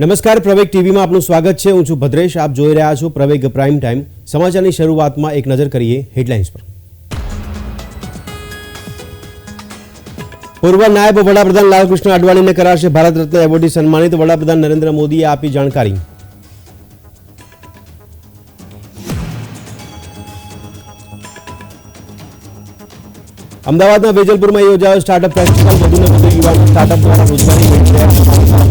નમસ્કાર, પ્રવેગ ટીવીમાં આપનું સ્વાગત છે. હું છું ભદ્રેશ. આપ જોઈ રહ્યા છો પ્રવેગ પ્રાઇમ ટાઈમ. સમાચારની શરૂઆતમાં એક નજર કરીએ હેડલાઇન્સ પર. પૂર્વ નાયબ વડાપ્રધાન લાલકૃષ્ણ અડવાણીને કરાશે ભારત રત્ન એવોર્ડથી સન્માનિત. વડાપ્રધાન નરેન્દ્ર મોદીએ આપી જાણકારી. અમદાવાદના વેજલપુરમાં યોજાયો સ્ટાર્ટઅપ ફેસ્ટિવલ વધુને વધુ યુવાનો સ્ટાર્ટઅપ દ્વારા રોજગારી મેળવી રહ્યા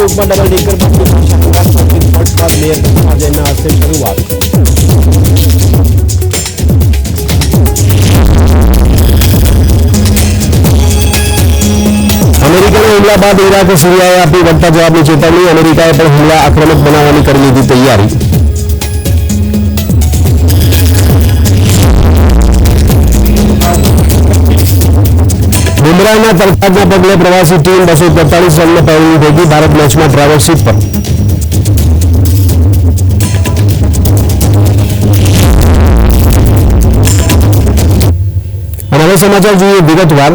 ટૂંકમાં ડબલ ડેકર બસની શનિવાર સાંજે થર્ડ ક્લાસ મેયર કૃષ્ણા જૈનના હસ્તે શરૂઆત અમેરિકાના હુમલા બાદ ઈરાકે સિરિયાએ આપી વધતા જવાબની ચેતવણી અમેરિકાએ પણ હુમલા આક્રમક બનાવવાની કરી લીધી તૈયારી બુમરાહના તરફાદના પગલે પ્રવાસી ટીમ બસો તેતાલીસ રનને પહેલી ભેગી ભારત મેચમાં સીટ પર. અને હવે સમાચાર જોઈએ વિગતવાર.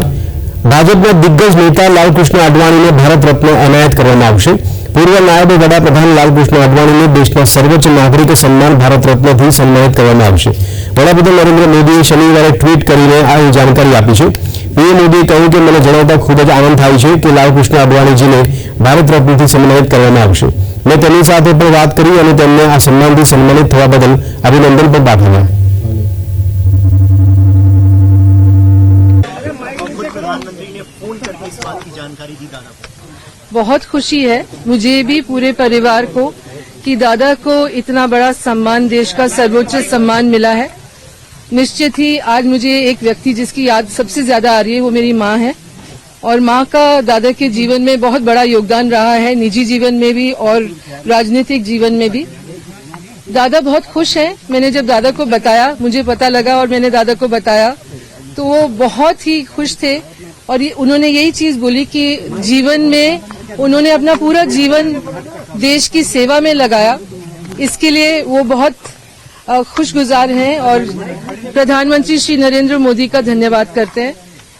ભાજપના દિગ્ગજ નેતા લાલકૃષ્ણ અડવાણીને ભારત રત્ન એનાયત કરવામાં આવશે. પૂર્વ નાયબ વડાપ્રધાન લાલકૃષ્ણ અડવાણીને દેશના સર્વોચ્ચ નાગરિક સન્માન ભારત રત્નથી સન્માનિત કરવામાં આવશે. વડાપ્રધાન નરેન્દ્ર મોદીએ શનિવારે ટ્વીટ કરીને આ જાણકારી આપી છે. પીએમ મોદીએ કહ્યું કે મને જણાવતા ખૂબ જ આનંદ થાય છે કે લાલકૃષ્ણ અડવાણીજીને ભારત રત્નથી સન્માનિત કરવામાં આવશે મેં તેમની સાથે પણ વાત કરી અને તેમને આ સન્માનથી સન્માનિત થવા બદલ અભિનંદન પણ પાઠવ્યા खुद प्रधानमंत्री ने फोन करके इस बात की जानकारी दी दादा को बहुत खुशी है मुझे भी पूरे परिवार को कि दादा को इतना बड़ा सम्मान देश का सर्वोच्च सम्मान मिला है निश्चित ही आज मुझे एक व्यक्ति जिसकी याद सबसे ज़्यादा आ रही है वो मेरी माँ है। और माँ का दादा के जीवन में बहुत बड़ा योगदान रहा है निजी जीवन में भी और राजनीतिक जीवन में भी। दादा बहुत खुश हैं। मैंने जब दादा को बताया मुझे पता लगा और मैंने दादा को बताया तो वो बहुत ही खुश थे। और ये, उन्होंने यही चीज़ बोली कि जीवन में उन्होंने अपना पूरा जीवन देश की सेवा में लगाया। इसके लिए वो बहुत खुशगुजार हैं और प्रधानमंत्री श्री नरेंद्र मोदी का धन्यवाद करते हैं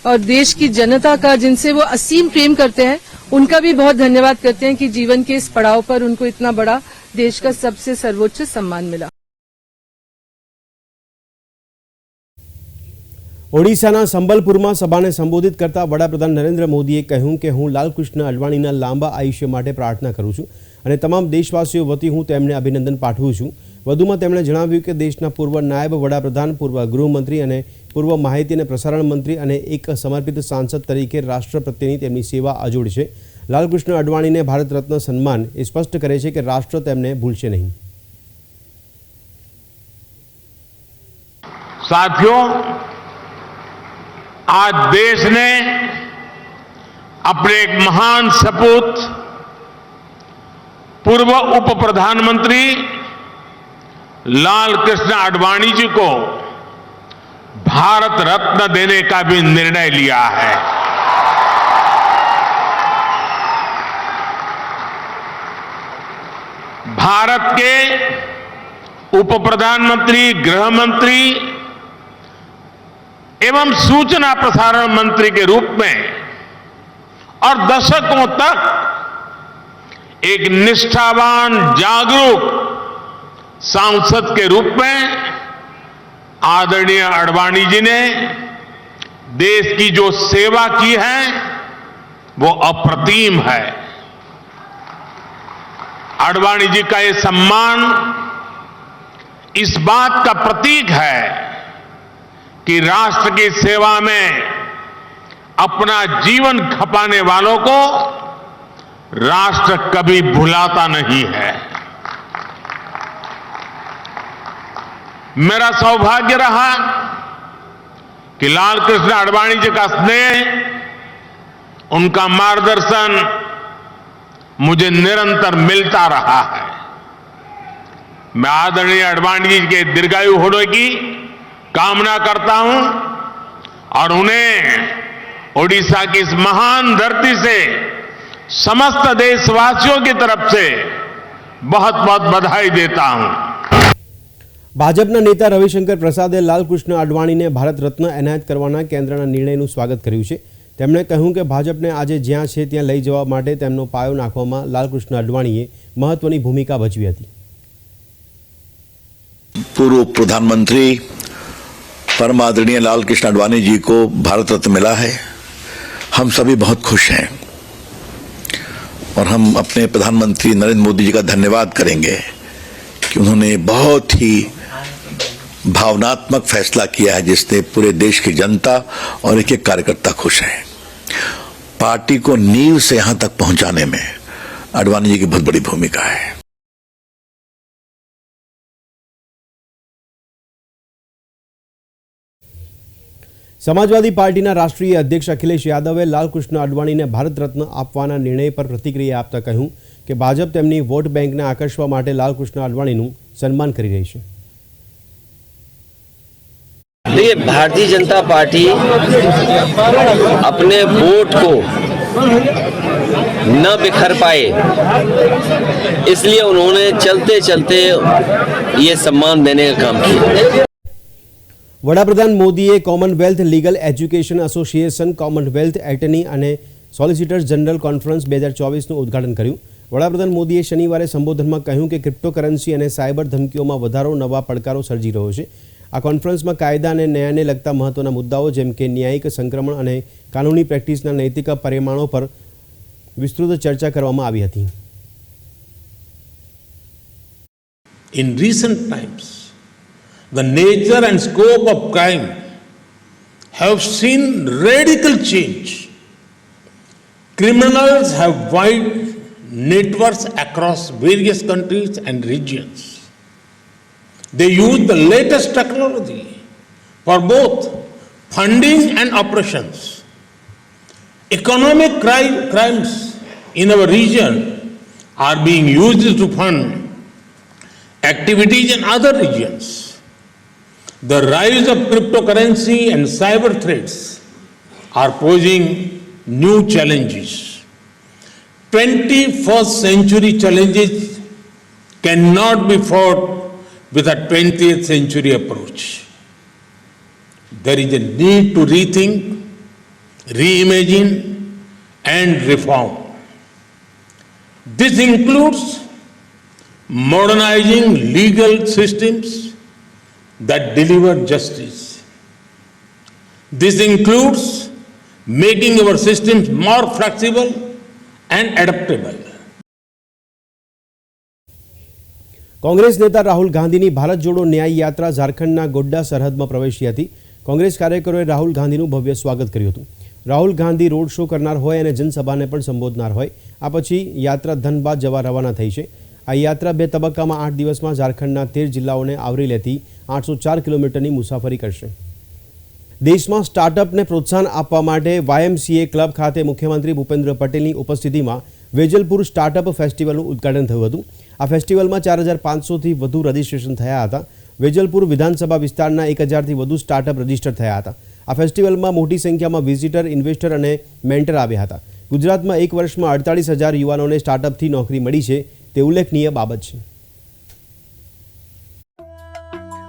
और देश की जनता का जिनसे वो असीम प्रेम करते हैं उनका भी बहुत धन्यवाद करते हैं कि जीवन के इस पड़ाव पर उनको इतना बड़ा देश का सबसे सर्वोच्च सम्मान मिला ઓડિશાના સંબલપુરમાં સભાને સંબોધિત કરતા વડાપ્રધાન નરેન્દ્ર મોદીએ કહ્યું કે હું લાલકૃષ્ણ અડવાણીના લાંબા આયુષ્ય માટે પ્રાર્થના કરું છું અને તમામ દેશવાસીઓ વતી હું તેમને અભિનંદન પાઠવું છું વધુમાં તેમણે જણાવ્યું કે દેશના પૂર્વ નાયબ વડાપ્રધાન પૂર્વ ગૃહમંત્રી અને પૂર્વ માહિતી અને પ્રસારણ મંત્રી અને એક સમર્પિત સાંસદ તરીકે રાષ્ટ્ર પ્રત્યેની તેમની સેવા અજોડ છે લાલકૃષ્ણ અડવાણીને ભારત રત્ન સન્માન એ સ્પષ્ટ કરે છે કે રાષ્ટ્ર તેમને ભૂલશે નહીં साथियों आज देश ने अपने एक महान सपूत पूर्व उप प्रधानमंत्री लाल कृष्ण आडवाणी जी को भारत रत्न देने का भी निर्णय लिया है। भारत के उप प्रधानमंत्री, गृह मंत्री एवं सूचना प्रसारण मंत्री के रूप में और दशकों तक एक निष्ठावान, जागरूक सांसद के रूप में आदरणीय अडवाणी जी ने देश की जो सेवा की है, वो अप्रतिम है। अडवाणी जी का ये सम्मान इस बात का प्रतीक है कि राष्ट्र की सेवा में अपना जीवन खपाने वालों को राष्ट्र कभी भुलाता नहीं है। मेरा सौभाग्य रहा कि लाल कृष्ण अडवाणी जी का स्नेह, उनका मार्गदर्शन मुझे निरंतर मिलता रहा है। मैं आदरणीय अडवाणी जी के दीर्घायु होने की कामना करता हूँ और उन्हें ओडिशा की इस महान धरती से समस्त देशवासियों की तरफ़ से बहुत बहुत बधाई देता हूँ। ભાજપના નેતા રવિશંકર પ્રસાદે લાલકૃષ્ણ અડવાણીને ભારત રત્ન એનાયત કરવાના કેન્દ્રના નિર્ણયનું સ્વાગત કર્યું છે તેમણે કહ્યું કે ભાજપને આજે જ્યાં છે ત્યાં લઈ જવા માટે તેમનો પાયો નાખવામાં લાલકૃષ્ણ અડવાણીએ મહત્વની ભૂમિકા ભજવી હતી पूर्व प्रधानमंत्री परम आदरणीय लाल कृष्ण आडवाणी जी को भारत रत्न मिला है हम सभी बहुत खुश हैं और हम अपने प्रधानमंत्री नरेंद्र मोदी जी का धन्यवाद करेंगे कि उन्होंने बहुत ही भावनात्मक फैसला किया है जिससे पूरे देश की जनता और एक एक कार्यकर्ता खुश हैं पार्टी को नींव से यहां तक पहुंचाने में आडवाणी जी की बहुत बड़ी भूमिका है સમાજવાદી પાર્ટીના રાષ્ટ્રીય અધ્યક્ષ અખિલેશ યાદવે લાલકૃષ્ણ અડવાણીને ભારત રત્ન આપવાના નિર્ણય પર પ્રતિક્રિયા આપતા કહ્યું કે ભાજપ તેમની વોટ બેંકને આકર્ષવા માટે લાલકૃષ્ણ અડવાણીનું સન્માન કરી રહી છે देखिए भारतीय जनता पार्टी अपने वोट को न बिखर पाए इसलिए उन्होंने चलते चलते ये सम्मान देने का काम किया વડાપ્રધાન મોદીએ Commonwealth legal education association Commonwealth attorney અને સોલિસિટર્સ જનરલ કોન્ફરન્સ બે હજાર ચોવીસનું ઉદ્ઘાટન કર્યું વડાપ્રધાન મોદીએ શનિવારે સંબોધનમાં કહ્યું કે ક્રિપ્ટોકરન્સી અને સાયબર ધમકીઓમાં વધારો નવા પડકારો સર્જી રહ્યો છે આ કોન્ફરન્સમાં કાયદા અને ન્યાયને લગતા મહત્વના મુદ્દાઓ જેમ કે ન્યાયિક સંક્રમણ અને કાનૂની પ્રેક્ટિસના નૈતિક પરિમાણો પર વિસ્તૃત ચર્ચા કરવામાં આવી હતી In recent times, the nature and scope of crime have seen radical change. Criminals have wide networks across various countries and regions. They use the latest technology for both funding and operations. Economic cri- crimes in our region are being used to fund activities in other regions. The rise of cryptocurrency and cyber threats are posing new challenges. 21st century challenges cannot be fought with a 20th century approach. There is a need to rethink, reimagine, and reform. This includes modernizing legal systems that deliver justice. This includes making our systems more flexible and adaptable. Congress નેતા રાહુલ ગાંધીની ભારત જોડો ન્યાય યાત્રા ઝારખંડના ગોડ્ડા સરહદમાં પ્રવેશી હતી. કોંગ્રેસ કાર્યકરોએ રાહુલ ગાંધીનું ભવ્ય સ્વાગત કર્યું હતું. રાહુલ ગાંધી રોડ શો કરનાર હોય અને જનસભાને પણ સંબોધનાર હોય. આ પછી યાત્રા ધનબાદ જવા રવાના થઈ છે. આ યાત્રા બે તબક્કામાં આઠ દિવસમાં ઝારખંડના તેર જિલ્લાઓને આવરી લેતી આઠસો ચાર કિલોમીટરની મુસાફરી કરશે. દેશમાં સ્ટાર્ટઅપને પ્રોત્સાહન આપવા માટે વાયએમસીએ ક્લબ ખાતે મુખ્યમંત્રી ભૂપેન્દ્ર પટેલની ઉપસ્થિતિમાં વેજલપુર સ્ટાર્ટઅપ ફેસ્ટિવલનું ઉદ્ઘાટન થયું હતું. આ ફેસ્ટિવલમાં ચાર હજાર પાંચસોથી વધુ રજીસ્ટ્રેશન થયા હતા. વેજલપુર વિધાનસભા વિસ્તારના એક હજારથી વધુ સ્ટાર્ટઅપ રજિસ્ટર થયા હતા. આ ફેસ્ટિવલમાં મોટી સંખ્યામાં વિઝિટર ઇન્વેસ્ટર અને મેન્ટર આવ્યા હતા. ગુજરાતમાં એક વર્ષમાં અડતાલીસ હજાર યુવાનોને સ્ટાર્ટઅપથી નોકરી મળી છે. તે ઉલ્લેખનીય બાબત છે.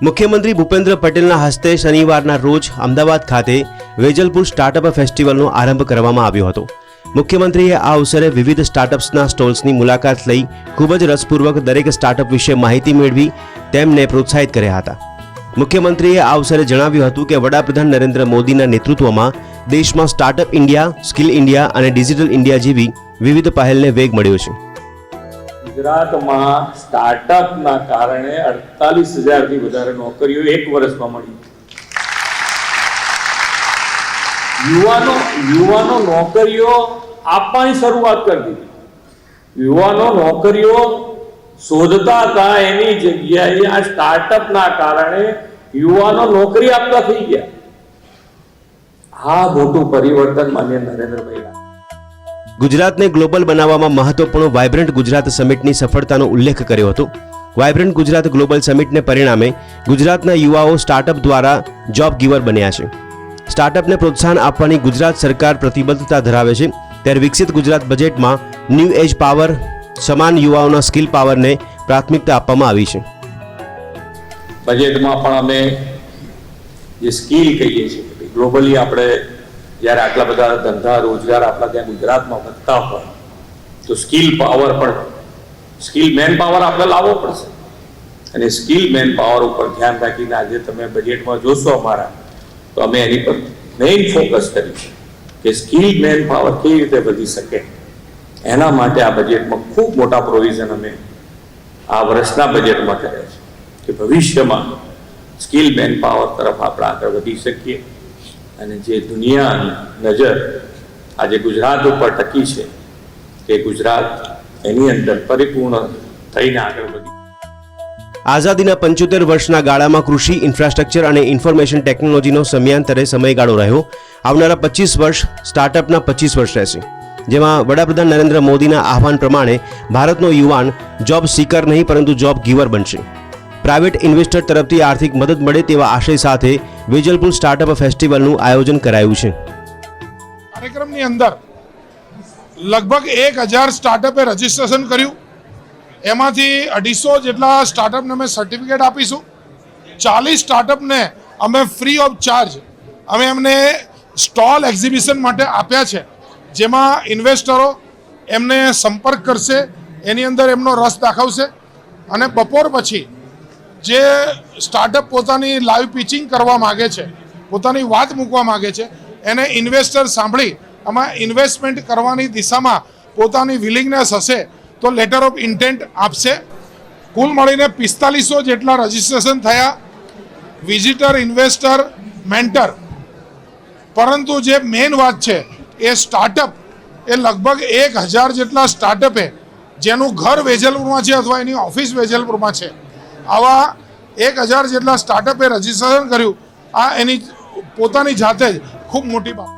મુખ્યમંત્રી ભૂપેન્દ્ર પટેલના હસ્તે શનિવારના રોજ અમદાવાદ ખાતે વેજલપુર સ્ટાર્ટઅપ ફેસ્ટિવલનો આરંભ કરવામાં આવ્યો હતો. મુખ્યમંત્રીએ આ અવસરે વિવિધ સ્ટાર્ટઅપ્સના સ્ટોલ્સની મુલાકાત લઈ ખૂબ જ રસપૂર્વક દરેક સ્ટાર્ટઅપ વિશે માહિતી મેળવી તેમને પ્રોત્સાહિત કર્યા હતા. મુખ્યમંત્રીએ આ અવસરે જણાવ્યું હતું કે વડાપ્રધાન નરેન્દ્ર મોદીના નેતૃત્વમાં દેશમાં સ્ટાર્ટઅપ ઇન્ડિયા સ્કિલ ઇન્ડિયા અને ડિજિટલ ઇન્ડિયા જેવી વિવિધ પહેલને વેગ મળ્યો છે. ગુજરાતમાં સ્ટાર્ટઅપના કારણે અડતાલીસ હજારથી વધારે નોકરીઓ એક વર્ષમાં મળી. યુવાનો યુવાનો નોકરીઓ આપવાની શરૂઆત કરી દીધી. યુવાનો નોકરીઓ શોધતા હતા એની જગ્યાએ આ સ્ટાર્ટઅપના કારણે યુવાનો નોકરી આપતા થઈ ગયા. આ મોટું પરિવર્તન માન્ય નરેન્દ્રભાઈ ગુજરાતને ગ્લોબલ બનાવવામાં મહત્વપૂર્ણ વાયબ્રન્ટ ગુજરાત સમિટની સફળતાનો ઉલ્લેખ કર્યો હતો. વાયબ્રન્ટ ગુજરાત ગ્લોબલ સમિટને પરિણામે ગુજરાતના યુવાઓ સ્ટાર્ટઅપ દ્વારા જોબ ગીવર બન્યા છે. સ્ટાર્ટઅપને પ્રોત્સાહન આપવાની ગુજરાત સરકાર પ્રતિબદ્ધતા ધરાવે છે. ત્યારે વિકસિત ગુજરાત બજેટમાં ન્યૂ એજ પાવર, સમાન યુવાઓના સ્કિલ પાવરને પ્રાથમિકતા આપવામાં આવી છે. બજેટમાં પણ અમે જે સ્કિલ કહીએ છીએ ગ્લોબલી આપણે જ્યારે આટલા બધા ધંધા, રોજગાર આપણા ત્યાં ગુજરાતમાં વધતા હોય, તો સ્કિલ પાવર પણ, સ્કિલ મેન પાવર આપણે લાવવો પડશે. અને સ્કિલ મેન પાવર ઉપર ધ્યાન રાખીને આજે તમે બજેટમાં જોશો અમારા તો અમે એની પર મેઇન ફોકસ કરીશું કે સ્કિલ મેન પાવર કેવી રીતે વધી શકે. એના માટે આ બજેટમાં ખૂબ મોટા પ્રોવિઝન અમે આ વર્ષના બજેટમાં કર્યા છે કે ભવિષ્યમાં સ્કિલ મેન પાવર તરફ આપણે આગળ વધી શકીએ. અને જે દુનિયાની નજર આજે ગુજરાત ઉપર ટકી છે કે ગુજરાત એની અંદર પરિપૂર્ણ થઈને આગળ વધી આઝાદીના પંચોતેર વર્ષના ગાળામાં કૃષિ, ઇન્ફ્રાસ્ટ્રક્ચર અને ઇન્ફોર્મેશન ટેકનોલોજીનો સમયાંતરે સમયગાળો રહ્યો. આવનારા પચીસ વર્ષ સ્ટાર્ટઅપના પચીસ વર્ષ રહેશે. જેમાં વડાપ્રધાન નરેન્દ્ર મોદીના આહવાન પ્રમાણે ભારતનો યુવાન જોબ સીકર નહીં, પરંતુ જોબ ગીવર બનશે. પ્રાઇવેટ ઇન્વેસ્ટર તરફથી આર્થિક મદદ મળે તેવા આશય સાથે વેજલપુર સ્ટાર્ટઅપ ફેસ્ટિવલનું આયોજન કરાયું છે. કાર્યક્રમની અંદર લગભગ એક હજાર સ્ટાર્ટઅપે રજીસ્ટ્રેશન કર્યું. એમાંથી અઢીસો જેટલા સ્ટાર્ટઅપને અમે સર્ટિફિકેટ આપીશું. ચાલીસ સ્ટાર્ટઅપને અમે ફ્રી ઓફ ચાર્જ અમે એમને સ્ટોલ એક્ઝિબિશન માટે આપ્યા છે. જેમાં ઇન્વેસ્ટરો એમને સંપર્ક કરશે, એની અંદર એમનો રસ દાખવશે અને બપોર પછી જે સ્ટાર્ટઅપ પોતાની લાઈવ પિચિંગ કરવા માગે છે, પોતાની વાત મૂકવા માગે છે, એને ઇન્વેસ્ટર સાંભળી, આમાં ઇન્વેસ્ટમેન્ટ કરવાની દિશામાં પોતાની વિલિંગનેસ હશે તો લેટર ઓફ ઇન્ટેન્ટ આપશે. કુલ મળીને પિસ્તાલીસો જેટલા રજીસ્ટ્રેશન થયા. વિઝિટર ઇન્વેસ્ટર મેન્ટર પરંતુ જે મેઇન વાત છે, એ સ્ટાર્ટઅપ એ લગભગ એક હજાર જેટલા સ્ટાર્ટઅપે જેનું ઘર વેજલપુરમાં છે અથવા એની ઓફિસ વેજલપુરમાં છે. આવા એક હજાર જેટલા સ્ટાર્ટઅપે રજીસ્ટ્રેશન કર્યું. આ એની પોતાની જાતે જ ખૂબ મોટી બાબત.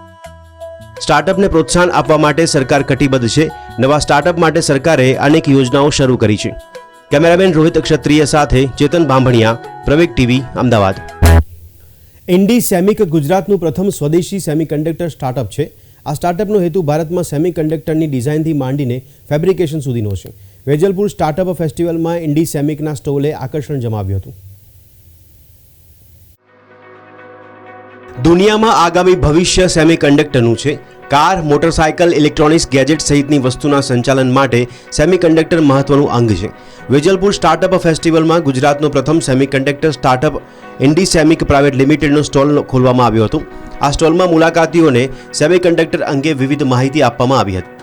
સ્ટાર્ટઅપને પ્રોત્સાહન આપવા માટે સરકાર કટિબદ્ધ છે. નવા સ્ટાર્ટઅપ માટે સરકારે અનેક યોજનાઓ શરૂ કરી છે. કેમેરામેન રોહિત ક્ષત્રિય સાથે ચેતન બાંભણિયા પ્રવેગ ટીવી અમદાવાદ. ઇન્ડી સેમિક ગુજરાતનું પ્રથમ સ્વદેશી સેમિકન્ડક્ટર સ્ટાર્ટઅપ છે. આ સ્ટાર્ટઅપનો હેતુ ભારતમાં સેમિકન્ડક્ટરની ડિઝાઇનથી માંડીને ફેબ્રિકેશન સુધીનો છે. વેજલપુર સ્ટાર્ટઅપ ફેસ્ટિવલમાં ઇન્ડી સેમિકના સ્ટોલે આકર્ષણ જમાવ્યું હતું. દુનિયામાં આગામી ભવિષ્ય સેમિકન્ડક્ટરનું છે. કાર, મોટરસાયકલ, ઇલેક્ટ્રોનિક્સ, ગેજેટ સહિતની વસ્તુના સંચાલન માટે સેમિકન્ડક્ટર મહત્વનું અંગ છે. વેજલપુર સ્ટાર્ટઅપ ફેસ્ટિવલમાં ગુજરાતનો પ્રથમ semiconductor startup Indi Semic private લિમિટેડનો stall ખોલવામાં આવ્યો હતો. આ સ્ટોલમાં મુલાકાતીઓને સેમિકન્ડક્ટર અંગે વિવિધ માહિતી આપવામાં આવી હતી.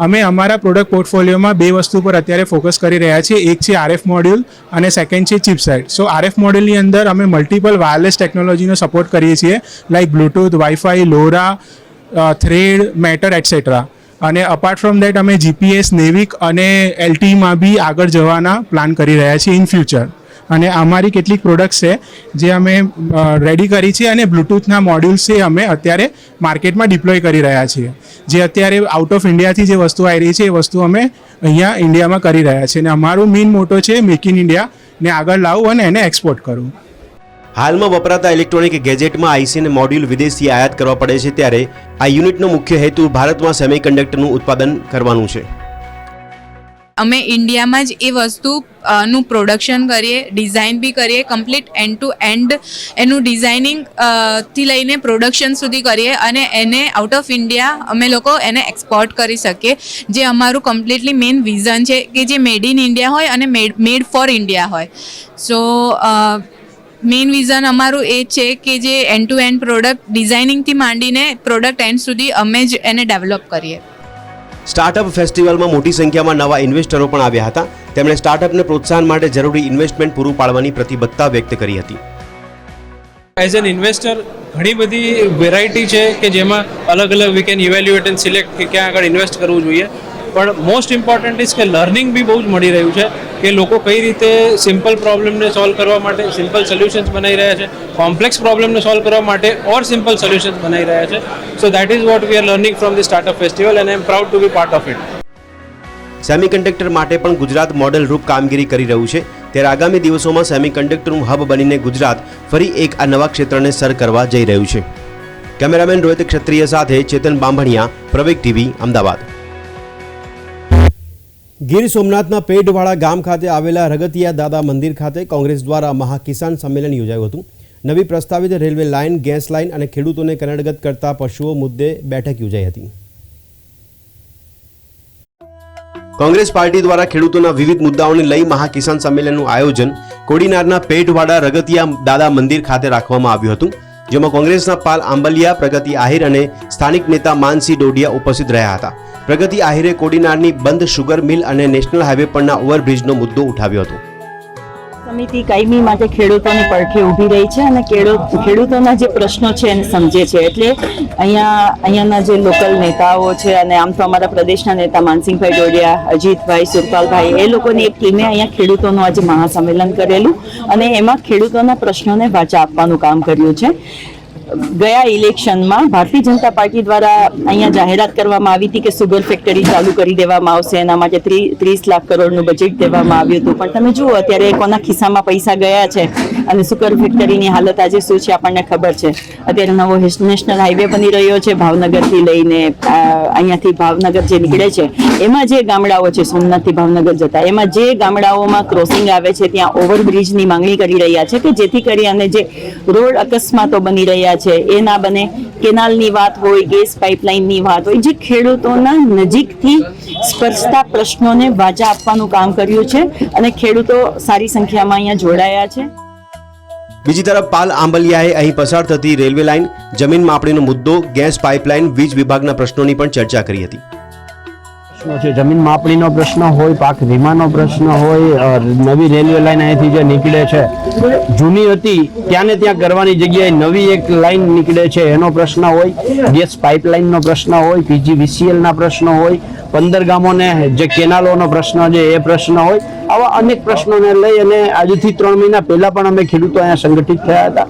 અમે અમારા પ્રોડક્ટ પોર્ટફોલિયોમાં બે વસ્તુ પર અત્યારે ફોકસ કરી રહ્યા છીએ. એક છે આરએફ મોડ્યુલ અને સેકન્ડ છે ચિપસેટ સો આરએફ મોડ્યુલની અંદર અમે મલ્ટિપલ વાયરલેસ ટેકનોલોજીનો સપોર્ટ કરીએ છીએ like Bluetooth WiFi LoRa thread matter etcetera અને અપાર્ટ ફ્રોમ દેટ અમે જીપીએસ નેવિક અને એલટીમાં બી આગળ જવાના પ્લાન કરી રહ્યા છીએ ઇન ફ્યુચર અને અમારી કેટલીક પ્રોડક્ટ્સ છે જે અમે રેડી કરી છે અને બ્લૂટૂથના મોડ્યુલ્સ છે અમે અત્યારે માર્કેટમાં ડિપ્લોય કરી રહ્યા છીએ. જે અત્યારે આઉટ ઓફ ઇન્ડિયાથી જે વસ્તુ આવી રહી છે, એ વસ્તુ અમે અહીંયા ઇન્ડિયામાં કરી રહ્યા છીએ. અને અમારું મેઇન મોટો છે મેક ઇન ઇન્ડિયા ને આગળ લાવવું અને એને એક્સપોર્ટ કરવું હાલમાં વપરાતા ઇલેક્ટ્રોનિક ગેજેટમાં આઈસી અને મોડ્યુલ વિદેશથી આયાત કરવા પડે છે ત્યારે આ યુનિટનો મુખ્ય હેતુ ભારતમાં સેમિકન્ડક્ટરનું ઉત્પાદન કરવાનું છે. અમે ઇન્ડિયામાં જ એ વસ્તુ નું પ્રોડક્શન કરીએ ડિઝાઇન બી કરીએ કમ્પ્લીટ એન્ડ ટુ એન્ડ એનું ડિઝાઇનિંગથી લઈને પ્રોડક્શન સુધી કરીએ અને એને આઉટ ઓફ ઇન્ડિયા અમે લોકો એને એક્સપોર્ટ કરી શકીએ. જે અમારું કમ્પ્લીટલી મેઇન વિઝન છે કે જે મેડ ઇન ઇન્ડિયા હોય અને મેડ મેડ ફોર ઇન્ડિયા હોય. સો મેઇન વિઝન અમારું એ છે કે જે એન્ડ ટુ એન્ડ પ્રોડક્ટ ડિઝાઇનિંગથી માંડીને પ્રોડક્ટ એન્ડ સુધી અમે જ એને ડેવલપ કરીએ. સ્ટાર્ટઅપ ફેસ્ટિવલમાં મોટી સંખ્યામાં નવા ઇન્વેસ્ટરો પણ આવ્યા હતા. તેમણે સ્ટાર્ટઅપને પ્રોત્સાહન માટે જરૂરી ઇન્વેસ્ટમેન્ટ પૂરું પાડવાની પ્રતિબદ્ધતા વ્યક્ત કરી હતી. એઝ એન ઇન્વેસ્ટર ઘણી બધી વેરાયટી છે કે જેમાં અલગ અલગ we can evaluate and select કે ક્યાં આગળ ઇન્વેસ્ટ કરવું જોઈએ. પણ મોસ્ટ ઇમ્પોર્ટન્ટ ઇઝ કે લર્નિંગ બી બહુ જ મળી રહ્યું છે કે લોકો કઈ રીતે સિમ્પલ પ્રોબ્લેમને સોલ્વ કરવા માટે સિમ્પલ સોલ્યુશન્સ બનાવી રહ્યા છે કોમ્પ્લેક્સ પ્રોબ્લેમને સોલ્વ કરવા માટે ઓર સિમ્પલ સોલ્યુશન્સ બનાવી રહ્યા છે. So that is what we are learning from the startup festival and I am proud to be part of it semiconductor માટે પણ ગુજરાત મોડેલ રૂપ કામગીરી કરી રહ્યું છે. ત્યારે આગામી દિવસોમાં સેમિકન્ડક્ટરનું હબ બનીને ગુજરાત ફરી એક આ નવા ક્ષેત્રને સર કરવા જઈ રહ્યું છે. કેમેરામેન રોહિત ક્ષત્રિય સાથે ચેતન બાંભણિયા, પ્રવેગ ટીવી, અમદાવાદ. ગીર સોમનાથના પેટવાળા ગામ ખાતે આવેલા રગતિયા દાદા મંદિર ખાતે કોંગ્રેસ દ્વારા મહાકિસાન સંમેલન યોજાયું હતું. નવી પ્રસ્તાવિત રેલવે લાઇન, ગેસ લાઇન અને ખેડૂતોને કનડગત કરતા પશુઓ મુદ્દે બેઠક યોજાઈ હતી. કોંગ્રેસ પાર્ટી દ્વારા ખેડૂતોના વિવિધ મુદ્દાઓને લઈ મહાકિસાન સંમેલનનું આયોજન કોડીનારના પેટવાડા રગતિયા દાદા મંદિર ખાતે રાખવામાં આવ્યું હતું, જેમાં કોંગ્રેસના પાલ આંબલિયા, પ્રગતિ આહિર અને સ્થાનિક નેતા માનસિંહ ડોડિયા ઉપસ્થિત રહ્યા હતા. પ્રગતિ આહિરે કોડીનારની બંધ શુગર મિલ અને નેશનલ હાઈવે પરના ઓવરબ્રિજનો મુદ્દો ઉઠાવ્યો હતો. સમિતિ કાયમી માટે ખેડૂતોની પડખે ઊભી રહી છે અને ખેડૂત ખેડૂતોના જે પ્રશ્નો છે એને સમજે છે. એટલે અહીંયા અહીંયાના જે લોકલ નેતાઓ છે અને આમ તો અમારા પ્રદેશના નેતા માનસિંહભાઈ ડોડિયા, અજીતભાઈ, સુરપાલભાઈ, એ લોકોની એક ટીમે અહીંયા ખેડૂતોનું આજે મહાસંમેલન કરેલું અને એમાં ખેડૂતોના પ્રશ્નોને વાચા આપવાનું કામ કર્યું છે. ગયા ઇલેક્શનમાં ભારતીય જનતા પાર્ટી દ્વારા અહીંયા જાહેરાત કરવામાં આવી હતી કે સુગર ફેક્ટરી ચાલુ કરી દેવામાં આવશે. એના માટે ત્રી- ત્રીસ લાખ કરોડનું બજેટ દેવામાં આવ્યું હતું. પણ તમે જુઓ, અત્યારે કોના ખિસ્સામાં પૈસા ગયા છે? અને સુકર ફેક્ટરીની હાલત આજે શું છે આપણને ખબર છે. અત્યારે નવો નેશનલ હાઈવે બની રહ્યો છે ભાવનગરથી લઈને અહીંયાથી ભાવનગર જે નીકળે છે, એમાં જે ગામડાઓ છે, સોમનાથથી ભાવનગર જતા, એમાં જે ગામડાઓમાં ક્રોસિંગ આવે છે, ત્યાં ઓવરબ્રિજની માંગણી કરી રહ્યા છે કે જેથી કરી અને જે રોડ અકસ્માતો બની રહ્યા છે, એ ના બને. કેનાલની વાત હોય, ગેસ પાઇપલાઇનની વાત હોય, જે ખેડૂતોના નજીકથી સ્પર્શતા પ્રશ્નોને વાજા આપવાનું કામ કર્યું છે અને ખેડૂતો સારી સંખ્યામાં અહીંયા જોડાયા છે. બીજી તરફ પાલ આંબલિયાએ અહીં પસાર થતી રેલવે લાઇન, જમીન માપણીનો મુદ્દો, ગેસ પાઇપલાઇન, વીજ વિભાગના પ્રશ્નોની પણ ચર્ચા કરી હતી. પ્રશ્નો છે. જમીન માપણીનો પ્રશ્ન હોય, પાક વીમાનો પ્રશ્ન હોય નવી રેલવે લાઈન અહીંથી જે નીકળે છે, જૂની હતી ત્યાંને ત્યાં કરવાની જગ્યાએ નવી એક લાઈન નીકળે છે, એનો પ્રશ્ન હોય, ગેસ પાઇપલાઇનનો પ્રશ્ન હોય, પીજીવીસીએલ ના પ્રશ્નો હોય પંદર ગામોને જે કેનાલોનો પ્રશ્ન છે, એ પ્રશ્ન હોય, આવા અનેક પ્રશ્નોને લઈ અને આજથી ત્રણ મહિના પહેલા પણ અમે ખેડૂતો અહીંયા સંગઠિત થયા હતા.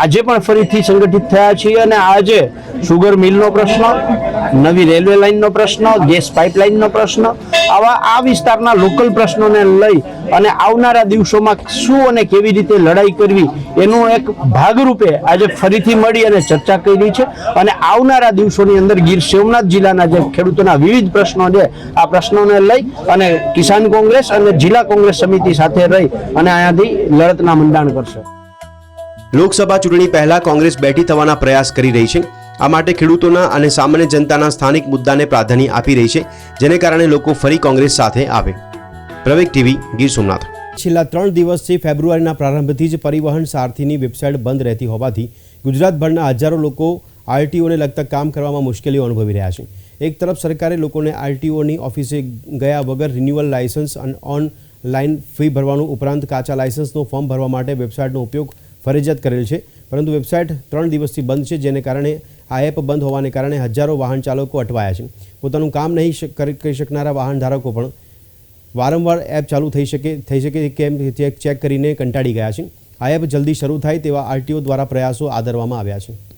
આજે પણ ફરીથી સંગઠિત થયા છીએ અને આજે સુગર મિલનો પ્રશ્ન, નવી રેલવે લાઇનનો પ્રશ્ન, ગેસ પાઇપલાઇનનો પ્રશ્ન, આવા આ વિસ્તારના લોકલ પ્રશ્નોને લઈ અને આવનારા દિવસોમાં શું અને કેવી રીતે લડાઈ કરવી, એનું એક ભાગરૂપે આજે ફરીથી મળી અને ચર્ચા કરી છે. અને આવનારા દિવસોની અંદર ગીર સોમનાથ જિલ્લાના જે ખેડૂતોના વિવિધ પ્રશ્નો છે, આ પ્રશ્નોને લઈ અને કિસાન કોંગ્રેસ અને જિલ્લા કોંગ્રેસ સમિતિ સાથે રહી અને અહીંયાથી લડતના મંડાણ કરશે. લોકસભા ચૂંટણી પહેલા કોંગ્રેસ બેઠી થવાના પ્રયાસ કરી રહી છે. આ માટે ખેડૂતોના અને સામાન્ય જનતાના સ્થાનિક મુદ્દાને પ્રાધાન્ય આપી રહી છે, જેને કારણે લોકો ફરી કોંગ્રેસ સાથે આવે. પ્રવેક ટીવી, ગીર સોમનાથ. છેલ્લા ત્રણ દિવસથી ફેબ્રુઆરીના પ્રારંભથી જ પરિવહન સારથીની વેબસાઇટ બંધ રહેતી હોવાથી ગુજરાતભરના હજારો લોકો આરટીઓને લગતા કામ કરવામાં મુશ્કેલીઓ અનુભવી રહ્યા છે. એક તરફ સરકારે લોકોને આરટીઓની ઓફિસે ગયા વગર રિન્યુઅલ લાયસન્સ અને ઓનલાઈન ફી ભરવાનું ઉપરાંત કાચા લાયસન્સનું ફોર્મ ભરવા માટે વેબસાઇટનો ઉપયોગ ફરજિયાત કરેલ છે. પરંતુ વેબસાઇટ ત્રણ દિવસથી બંધ છે, જેને કારણે આ એપ બંધ હોવાને કારણે હજારો વાહન ચાલકો અટવાયા છે. પોતાનું કામ નહીં કરી શકનારા વાહન ધારકો પણ વારંવાર એપ ચાલુ થઈ શકે થઈ શકે કેમ ચેક કરીને કંટાળી ગયા છે. આ એપ જલ્દી શરૂ થાય તેવા આરટીઓ દ્વારા પ્રયાસો આદરવામાં આવ્યા છે.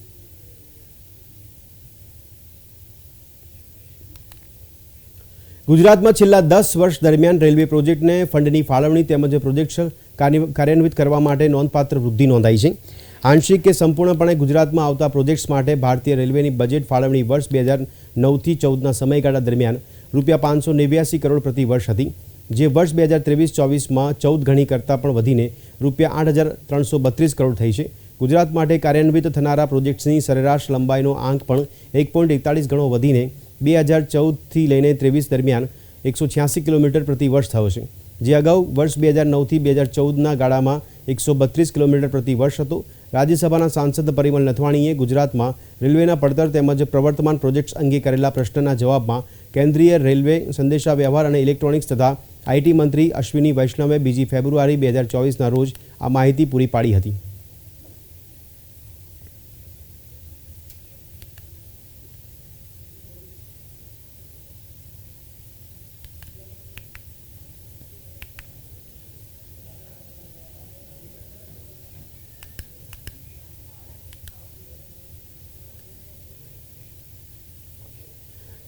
ગુજરાતમાં છેલ્લા દસ વર્ષ દરમિયાન રેલવે પ્રોજેક્ટને ફંડની ફાળવણી તેમજ પ્રોજેક્ટ કાર્ય- કાર્યાન્વિત કરવા માટે નોંધપાત્ર વૃદ્ધિ નોંધાઈ છે. આંશિક કે સંપૂર્ણપણે ગુજરાતમાં આવતા પ્રોજેક્ટ્સ માટે ભારતીય રેલવેની બજેટ ફાળવણી વર્ષ બે હજાર નવથી ચૌદના સમયગાળા દરમિયાન રૂપિયા પાંચસો નેવ્યાસી કરોડ પ્રતિ વર્ષ હતી, જે વર્ષ બે હજાર ત્રેવીસ ચોવીસમાં ચૌદ ગણી કરતાં પણ વધીને રૂપિયા આઠ હજાર ત્રણસો બત્રીસ કરોડ થઈ છે. ગુજરાત માટે કાર્યાન્વિત થનારા પ્રોજેક્ટ્સની સરેરાશ લંબાઈનો આંક પણ એક પોઈન્ટ એકતાળીસ ગણો વધીને બે હજાર ચૌદથી લઈને ત્રેવીસ દરમિયાન એકસો છ્યાસી કિલોમીટર પ્રતિ વર્ષ થયો છે. જે અગાઉ વર્ષ બે હજાર નવથી બે હજાર ચૌદના ગાળામાં એકસો બત્રીસ કિલોમીટર પ્રતિ વર્ષ હતો. રાજ્યસભાના સાંસદ પરિમલ નથવાણીએ ગુજરાતમાં રેલવેના પડતર તેમજ પ્રવર્તમાન પ્રોજેક્ટ્સ અંગે કરેલા પ્રશ્નના જવાબમાં કેન્દ્રીય રેલવે સંદેશા વ્યવહાર અને ઇલેક્ટ્રોનિક્સ તથા આઈટી મંત્રી અશ્વિની વૈષ્ણવે બીજી ફેબ્રુઆરી બે હજાર ચોવીસના રોજ આ માહિતી પૂરી પાડી હતી.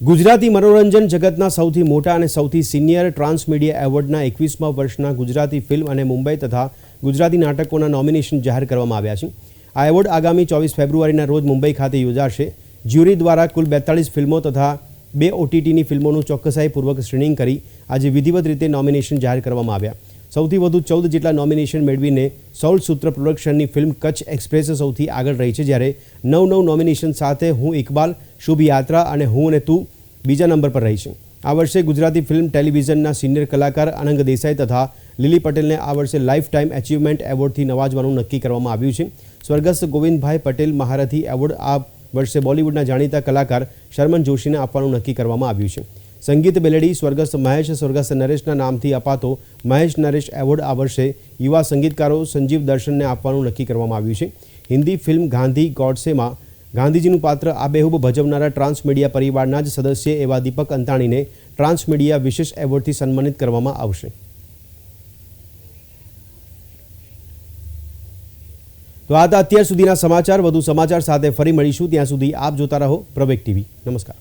ગુજરાતી મનોરંજન જગતના સૌથી મોટા અને સૌથી સિનિયર ટ્રાન્સમીડિયા એવોર્ડના એકવીસમા વર્ષના ગુજરાતી ફિલ્મ અને મુંબઈ તથા ગુજરાતી નાટકોના નોમિનેશન જાહેર કરવામાં આવ્યા છે. આ એવોર્ડ આગામી ચોવીસ ફેબ્રુઆરીના રોજ મુંબઈ ખાતે યોજાશે. જ્યુરી દ્વારા કુલ બેતાળીસ ફિલ્મો તથા બે ઓટીટીની ફિલ્મોનું ચોક્કસાઈપૂર્વક સ્ક્રીનિંગ કરી આજે વિધિવત રીતે નોમિનેશન જાહેર કરવામાં આવ્યા. સૌથી વધુ ચૌદ જેટલા નોમિનેશન મેળવીને સૌલ સૂત્ર પ્રોડક્શનની ફિલ્મ કચ્છ એક્સપ્રેસ સૌથી આગળ રહી છે, જ્યારે નવ નવ નોમિનેશન સાથે હું ઇકબાલ શુભ યાત્રા અને હું અને તું બીજા નંબર પર રહી છે. આ વર્ષે ગુજરાતી ફિલ્મ ટેલિવિઝનના સિનિયર કલાકાર અનંગ દેસાઈ તથા લીલી પટેલને આ વર્ષે લાઈફ ટાઈમ એચિવમેન્ટ એવોર્ડથી નવાજવાનું નક્કી કરવામાં આવ્યું છે. સ્વર્ગસ્થ ગોવિંદભાઈ પટેલ મહારથી એવોર્ડ આ વર્ષે બોલિવૂડના જાણીતા કલાકાર શર્મન જોશીને આપવાનું નક્કી કરવામાં આવ્યું છે. સંગીત બેલેડી સ્વર્ગસ્થ મહેશ, સ્વર્ગસ્થ નરેશના નામથી અપાતો મહેશ નરેશ એવોર્ડ આ વર્ષે યુવા સંગીતકારો સંજીવ દર્શનને આપવાનું નક્કી કરવામાં આવ્યું છે. હિન્દી ફિલ્મ ગાંધી ગોડસેમાં ગાંધીજીનું પાત્ર આબેહૂબ ભજવનારા ટ્રાન્સ મીડિયા પરિવારના જ સદસ્ય એવા દીપક અંતાણીને ટ્રાન્સમીડિયા વિશેષ એવોર્ડથી સન્માનિત કરવામાં આવશે. તો આ અત્યાર સુધીના સમાચાર. વધુ સમાચાર સાથે ફરી મળીશું. ત્યાં સુધી આપ જોતા રહો પ્રવેક ટીવી. નમસ્કાર.